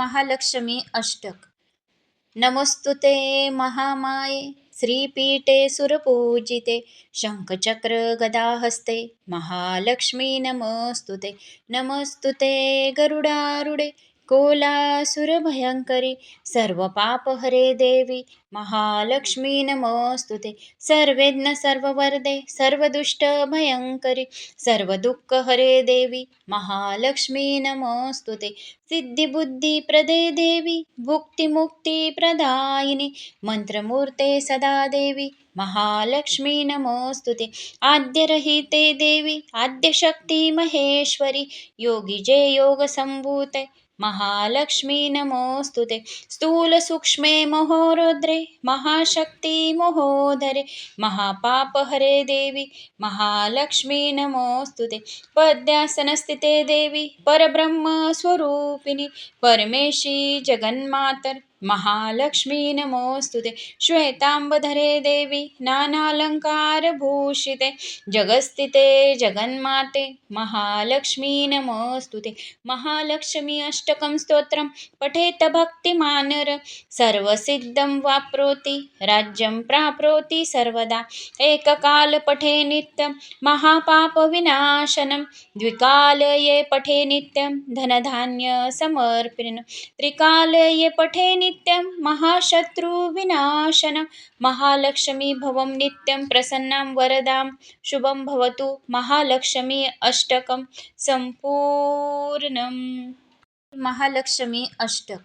महालक्ष्मी अष्टक. नमस्तुते महामाये श्रीपीठे सुरपूजिते शङ्खचक्र गदाहस्ते महालक्ष्मी नमस्तुते. नमस्तुते गरुडारुडे कोलासुरभयङ्करी सर्वपापहरे देवी महालक्ष्मी नमस्तुते सर्वेज्ञ सर्ववरदे सर्वदुष्टभयङ्करी सर्वदुःखहरे देवी महालक्ष्मी नमस्तुते सिद्धिबुद्धिप्रदे देवी भुक्तिमुक्तिप्रदायिनि मन्त्रमूर्ते सदा देवी महालक्ष्मी नमोस्तुते आद्यरहिते देवी आद्यशक्ती महेश्वरी योगिजे योगसम्भूते। महालक्ष्मी नमोस्तुते स्थूलसूक्ष्मे महोरुद्रे, महाशक्ति महोदरे महापापहरे देवी, महालक्ष्मी नमोस्तुते पद्यासनस्थिते देवी, परब्रह्मस्वरूपिणी, परमेशी जगन्मातर महालक्ष्मी नमोस्तुते। श्वेतांबधरे देवी नानालङ्कारभूषिते जगस्थिते जगन्माते महालक्ष्मी नमोस्तुते। महालक्ष्मी अष्टकं स्तोत्रं पठेत भक्तिमानर। सर्वसिद्धं वाप्नोति राज्यं प्राप्नोति सर्वदा। एककाल पठे नित्यं महापापविनाशनं द्विकालये पठे नित्यं धनधान्यसमर्पिनं त्रिकालये पठे नित्यं महाशत्रुविनाशनं। महालक्ष्मी भवं नित्यं प्रसन्नां वरदां। शुभं भवतु महालक्ष्मी अष्टकं सम्पूर्णं महालक्ष्मी अष्टक।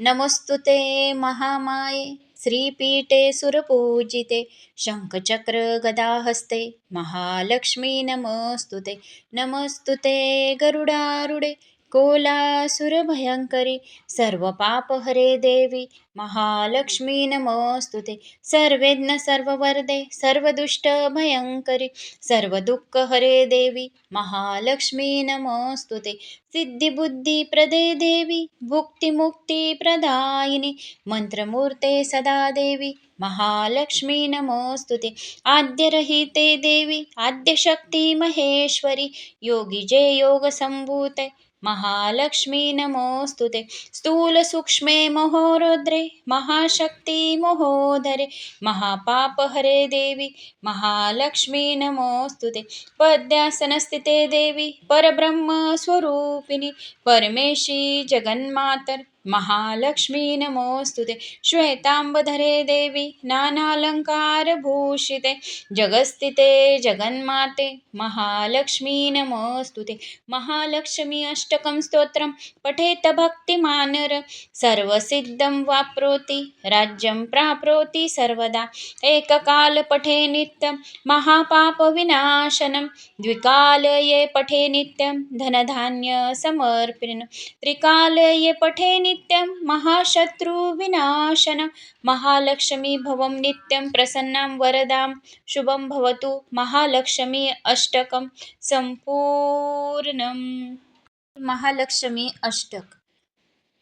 नमस्तुते महामाये श्रीपीठे सुरपूजिते शङ्खचक्रगदाहस्ते महालक्ष्मी नमस्तु ते। नमस्तुते नमस्तुते गरुडारुडे कोलासुरभयङ्करी सर्वपापहरे देवी महालक्ष्मी नमोस्तुते सर्वेज्ञ सर्ववरदे सर्वदुष्टभयङ्करी सर्वदुःखहरे देवी महालक्ष्मी नमोस्तुते सिद्धिबुद्धिप्रदे देवी भुक्तिमुक्तिप्रदायिनि मन्त्रमूर्ते सदा देवी महालक्ष्मी नमोस्तुते आद्यरहिते देवी आद्यशक्ती महेश्वरी योगिजे योगसम्भूते। महालक्ष्मी नमोस्तुते स्थूलसूक्ष्मे महोरुद्रे, महाशक्ति महोदरे, महापापहरे देवी, महालक्ष्मी नमोस्तुते पद्यासनस्थिते देवी, परब्रह्मस्वरूपिणी, परमेशी जगन्मातर महालक्ष्मी नमोस्तुते श्वेतांबधरे देवी नानालङ्कारभूषिते जगस्थिते जगन्माते महालक्ष्मी नमोस्तुते महालक्ष्मी अष्टकं स्तोत्रं पठेत भक्तिमानर। सर्वसिद्धं वाप्नोति राज्यं प्राप्नोति सर्वदा। एककाल पठे नित्यं महापापविनाशनं द्विकालये पठे नित्यं धनधान्यसमर्पिनं त्रिकालये पठे नित्यं नित्यं महाशत्रुविनाशनं। महालक्ष्मी भवं नित्यं प्रसन्नां वरदां। शुभं भवतु महालक्ष्मी अष्टकं सम्पूर्णम्। महालक्ष्मी अष्टक।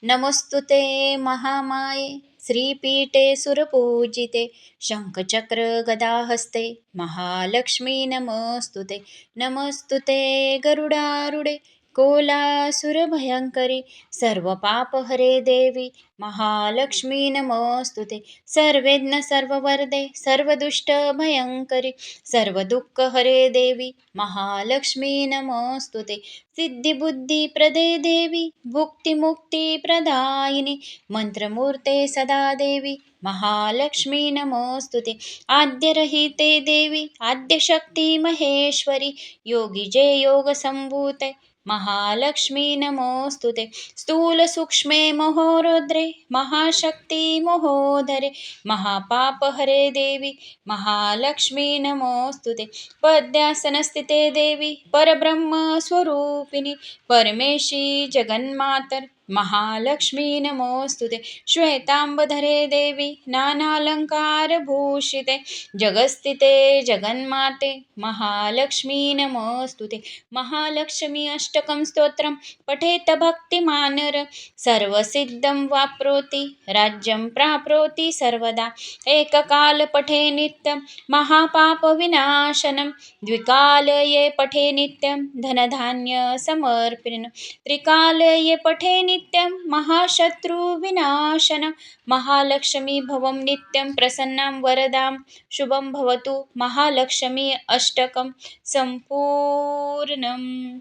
नमस्तुते महामाये श्रीपीठे सुरपूजिते शङ्खचक्र गदाहस्ते महालक्ष्मी नमस्तुते। नमस्तुते गरुडारुडे कोलासुरभयङ्करी सर्वपापहरे देवी महालक्ष्मी नमोस्तुते. सर्वेज्ञ सर्ववरदे सर्वदुष्टभयङ्करी सर्वदुःखहरे देवी महालक्ष्मी नमोस्तुते. सिद्धिबुद्धिप्रदे देवी भुक्तिमुक्तिप्रदायिनि मन्त्रमूर्ते सदा देवी महालक्ष्मी नमोस्तुते. आद्यरहिते देवी आद्यशक्ती महेश्वरी योगिजे योगसम्भूते महालक्ष्मी नमोस्तुते स्थूल स्थूलसूक्ष्मे महोरुद्रे मोहोदरे महोदरे, महापापहरे देवी, महालक्ष्मी नमोस्तुते पद्यासनस्थिते देवी, परब्रह्मस्वरूपिणी, परमेशी जगन्मातर महालक्ष्मी नमोस्तुते। श्वेतांबधरे देवी नानालङ्कारभूषिते जगस्थिते जगन्माते महालक्ष्मी नमोस्तुते। महालक्ष्मी अष्टकं स्तोत्रं पठेत भक्तिमानर। सर्वसिद्धं वाप्नोति राज्यं प्राप्नोति सर्वदा। एककाल पठे नित्यं महापापविनाशनं द्विकालये पठे नित्यं धनधान्यसमर्पिनं त्रिकालये पठे नित्यं नित्यं महाशत्रुविनाशन। महालक्ष्मी भवं नित्यं प्रसन्नां वरदां। शुभं भवतु महालक्ष्मी अष्टकं सम्पूर्णम्।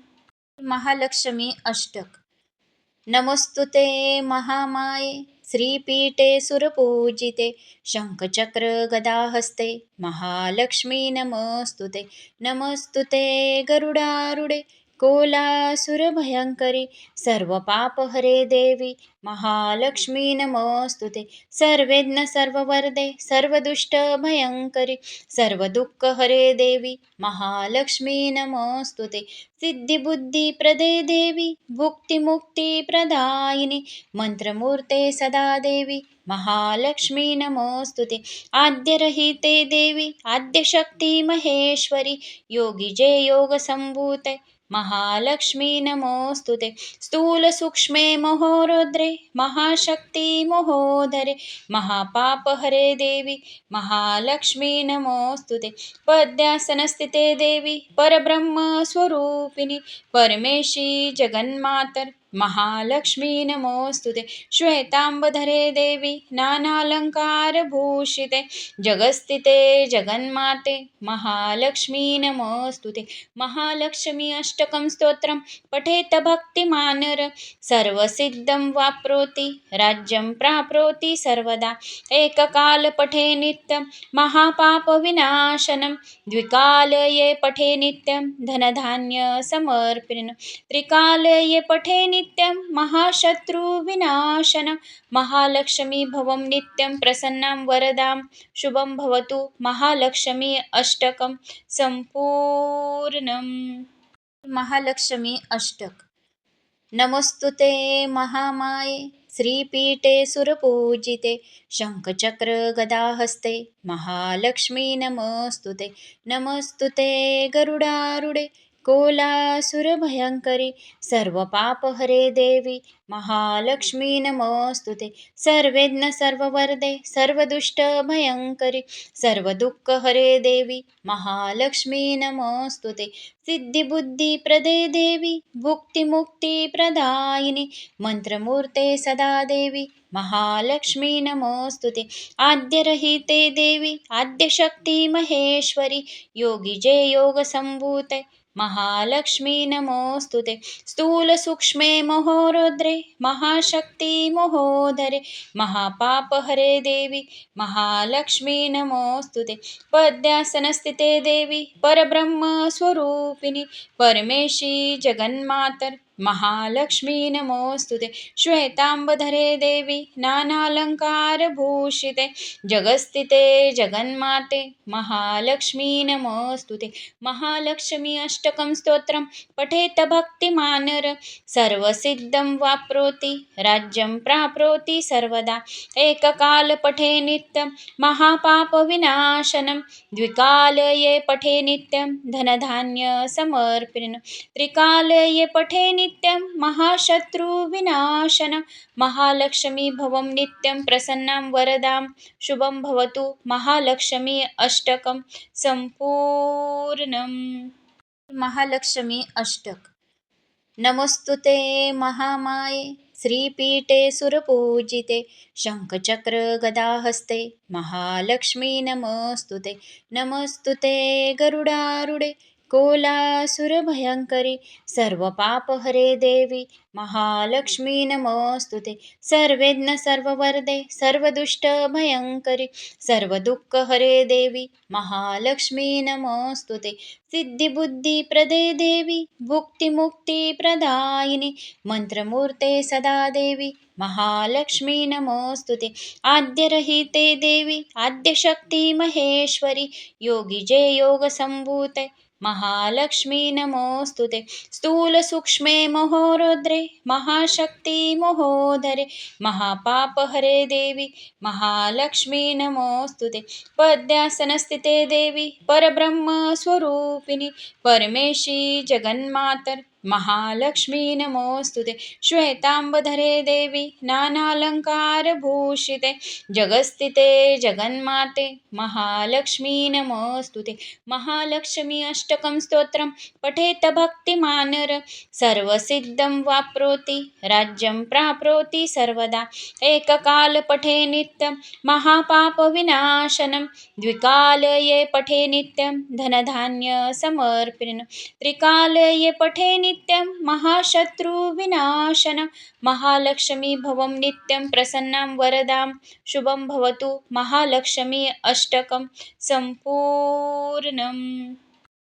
महालक्ष्मी अष्टक। नमस्तुते महामाये श्रीपीठे सुरपूजिते शङ्खचक्रगदाहस्ते महालक्ष्मी नमस्तु ते। नमोस्तु ते गरुडारुडे कोलासुरभयङ्करि सर्वपापहरे देवी महालक्ष्मी नमस्तुते. सर्वेज्ञ सर्ववरदे सर्वदुष्टभयङ्करि सर्वदुःखहरे देवी महालक्ष्मी नमस्तुते. सिद्धिबुद्धिप्रदे देवी भुक्तिमुक्तिप्रदायिनि मन्त्रमूर्ते सदा देवी महालक्ष्मी नमोस्तुते. आद्यरहिते देवी आद्यशक्ती महेश्वरी योगिजे योगसम्भूते महालक्ष्मी नमोस्तुते स्थूलसूक्ष्मे महोरुद्रे महाशक्ति महोदरे महापापहरे देवी महालक्ष्मी नमोस्तुते पद्यासनस्थिते देवी परब्रह्मस्वरूपिणी परमेशी जगन्मातर महालक्ष्मी नमोस्तुते श्वेताम्बधरे देवी नानालङ्कारभूषिते जगस्थिते जगन्माते महालक्ष्मी नमोस्तुते महालक्ष्मी अष्टकं स्तोत्रं पठेत भक्तिमानर। सर्वसिद्धं वाप्नोति राज्यं प्राप्नोति सर्वदा। एककाल पठे नित्यं महापापविनाशनं द्विकालये पठे नित्यं धनधान्यसमर्पिनं त्रिकालये पठे नित्यं महाशत्रुविनाशन। महालक्ष्मी भवं नित्यं प्रसन्नां वरदां। शुभं भवतु महालक्ष्मी अष्टकं सम्पूर्णम्। महालक्ष्मी अष्टक। नमस्तुते महामाये श्रीपीठे सुरपूजिते शङ्खचक्रगदाहस्ते महालक्ष्मी नमस्तुते। नमस्तुते गरुडारुडे। कोलासुरभयङ्करि सर्वपापहरे देवी महालक्ष्मी नमोस्तुते सर्वेज्ञ सर्ववरदे सर्वदुष्टभयङ्करि सर्वदुःखहरे देवी महालक्ष्मी नमोस्तुते सिद्धिबुद्धिप्रदे देवी भुक्तिमुक्तिप्रदायिनि मन्त्रमूर्ते सदा देवी महालक्ष्मी नमोस्तुते आद्यरहिते देवी आद्यशक्ती महेश्वरी योगिजे योगसम्भूते। महालक्ष्मी नमोस्तुते स्थूल स्थूलसूक्ष्मे महोरुद्रे, महाशक्ति महोदरे, महापापहरे देवी, महालक्ष्मी नमोस्तुते पद्यासनस्थिते देवी, परब्रह्मस्वरूपिणी, परमेशी जगन्मातर महालक्ष्मी नमोस्तुते। श्वेताम्बधरे देवी नानालङ्कारभूषिते जगस्थिते जगन्माते महालक्ष्मी नमोस्तुते। महालक्ष्मी अष्टकं स्तोत्रं पठेत भक्तिमानर। सर्वसिद्धं वाप्नोति राज्यं प्राप्नोति सर्वदा। एककाल पठे नित्यं महापापविनाशनं द्विकालये पठे नित्यं धनधान्यसमर्पिनं त्रिकालये पठे नित्यं नित्यं महाशत्रुविनाशन। महालक्ष्मी भवं नित्यं प्रसन्नां वरदां। शुभं भवतु महालक्ष्मी अष्टकं सम्पूर्णम्। महालक्ष्मी अष्टक। नमस्तुते महामाये श्रीपीठे सुरपूजिते शङ्खचक्रगदाहस्ते महालक्ष्मी नमस्तुते नमस्तुते गरुडारुडे कोलासुरभयङ्करि सर्वपापहरे देवी महालक्ष्मी नमोस्तुते सर्वेज्ञ सर्ववरदे सर्वदुष्टभयङ्करि सर्वदुःखहरे देवी महालक्ष्मी नमोस्तुते सिद्धिबुद्धिप्रदे देवी भुक्तिमुक्तिप्रदायिनि मन्त्रमूर्ते सदा देवी महालक्ष्मी नमोस्तुते आद्यरहिते देवी आद्यशक्ति महेश्वरी योगिजे योगसम्भूते महालक्ष्मी नमोस्तुते स्थूलसूक्ष्मे महोरुद्रे, महाशक्ति महोदरे महापापहरे देवी, महालक्ष्मी नमोस्तुते पद्यासन पद्यासनस्थिते देवी, परब्रह्मस्वरूपिणी, परमेशी जगन्मातर महालक्ष्मी नमोऽस्तु ते। श्वेताम्बधरे देवी नानालङ्कारभूषिते जगस्थिते जगन्माते महालक्ष्मी नमोऽस्तु ते। महालक्ष्मी अष्टकं स्तोत्रं पठेत भक्तिमानर। सर्वसिद्धं वाप्नोति राज्यं प्राप्नोति सर्वदा। एककाल पठे नित्यं महापापविनाशनं द्विकालये पठे नित्यं धनधान्यसमर्पिनं त्रिकालये पठे नित्यं महाशत्रुविनाशनं। महालक्ष्मी भवं नित्यं प्रसन्नां वरदां। शुभं भवतु महालक्ष्मी अष्टकं सम्पूर्णम्।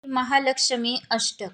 महालक्ष्मी अष्टक।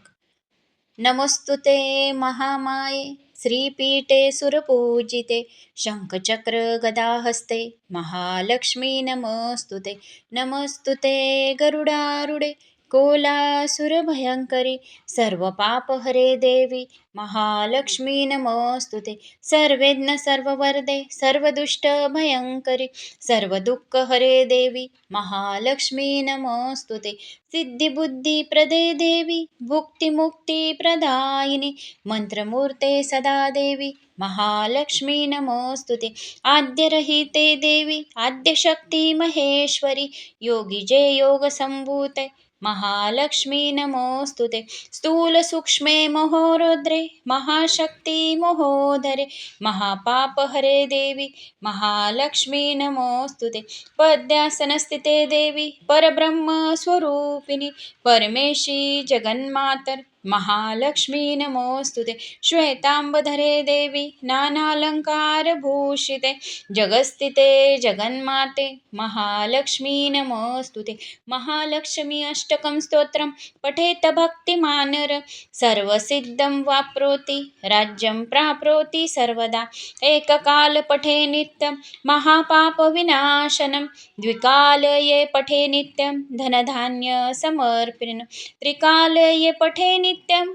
नमोस्तुते महामाये श्रीपीठे सुरपूजिते शङ्खचक्रगदाहस्ते महालक्ष्मी नमोस्तुते। नमस्तुते गरुडारुडे। कोलासुरभयङ्करी सर्वपापहरे देवी महालक्ष्मी नमोस्तुते सर्वेज्ञ सर्ववरदे सर्वदुष्टभयङ्करी सर्वदुःखहरे देवी महालक्ष्मी नमोस्तुते सिद्धिबुद्धिप्रदे देवी भुक्तिमुक्तिप्रदायिनि मन्त्रमूर्ते सदा देवी महालक्ष्मी नमोस्तुते आद्यरहिते देवी आद्यशक्ती महेश्वरी योगिजे योगसम्भूते। महालक्ष्मी नमोस्तुते स्थूलसूक्ष्मे महोरुद्रे, महाशक्ति महोदरे महापाप हरे देवी, महालक्ष्मी नमोस्तुते पद्यासनस्थिते देवी, परब्रह्मस्वरूपिणी, परमेशी जगन्मातर महालक्ष्मी नमोस्तुते श्वेताम्बधरे देवी नानालङ्कारभूषिते जगस्थिते जगन्माते महालक्ष्मी नमोस्तुते महालक्ष्मी अष्टकं स्तोत्रं पठेत भक्तिमानर। सर्वसिद्धं वाप्नोति राज्यं प्राप्नोति सर्वदा। एककाल पठे नित्यं महापापविनाशनं द्विकालये पठे नित्यं धनधान्यसमर्पिनं त्रिकालये पठे नित्यं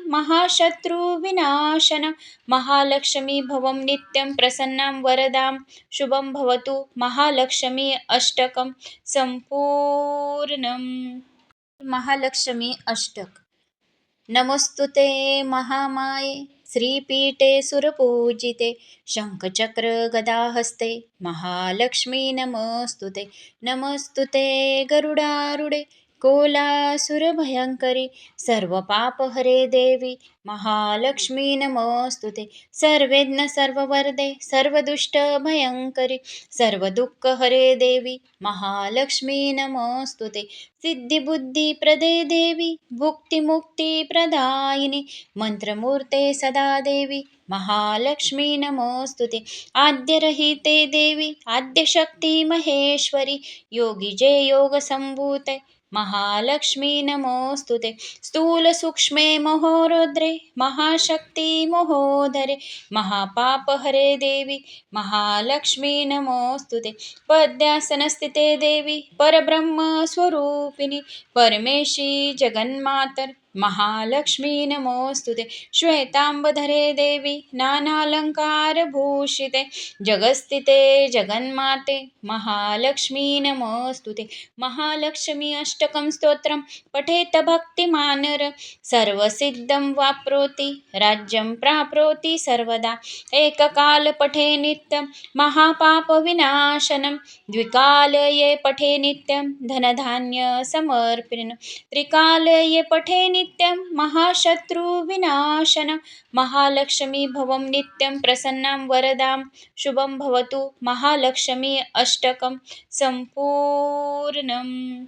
महाशत्रुविनाशन। महालक्ष्मी भवं नित्यं प्रसन्नां वरदां। शुभं भवतु महालक्ष्मी अष्टकं सम्पूर्णम्। महालक्ष्मी अष्टक। नमोस्तुते महामाये श्रीपीठे सुरपूजिते शङ्खचक्रगदाहस्ते महालक्ष्मी नमोस्तुते नमस्तुते गरुडारुडे कोलासुरभयङ्करी सर्वपापहरे देवी महालक्ष्मी नमोस्तुते. सर्वेज्ञ सर्ववरदे सर्वदुष्टभयङ्करी सर्वदुःखहरे देवी महालक्ष्मी नमोस्तुते. सिद्धिबुद्धिप्रदे देवी भुक्तिमुक्तिप्रदायिनि मन्त्रमूर्ते सदा देवी महालक्ष्मी नमोस्तुते. आद्यरहिते देवी आद्यशक्ती महेश्वरी योगिजे योगसम्भूते महालक्ष्मी नमोस्तुते स्थूलसूक्ष्मे महोरुद्रे महाशक्ति महोदरे महापापहरे देवी महालक्ष्मी नमोस्तुते पद्यासनस्थिते देवी परब्रह्मस्वरूपिणी परमेशी जगन्मातर महालक्ष्मी नमोस्तुते श्वेताम्बधरे देवी नानालङ्कारभूषिते जगस्थिते जगन्माते महालक्ष्मी नमोस्तुते महालक्ष्मी अष्टकं स्तोत्रं पठेत भक्तिमानर। सर्वसिद्धं वाप्नोति राज्यं प्राप्नोति सर्वदा। पठे नित्यं महापापविनाशनं द्विकालये पठे नित्यं धनधान्यसमर्पिनं त्रिकालये पठे नित्यं महाशत्रुविनाशन। महालक्ष्मी भवं नित्यं प्रसन्नां वरदां। शुभं भवतु महालक्ष्मी अष्टकं। सम्पूर्णम्।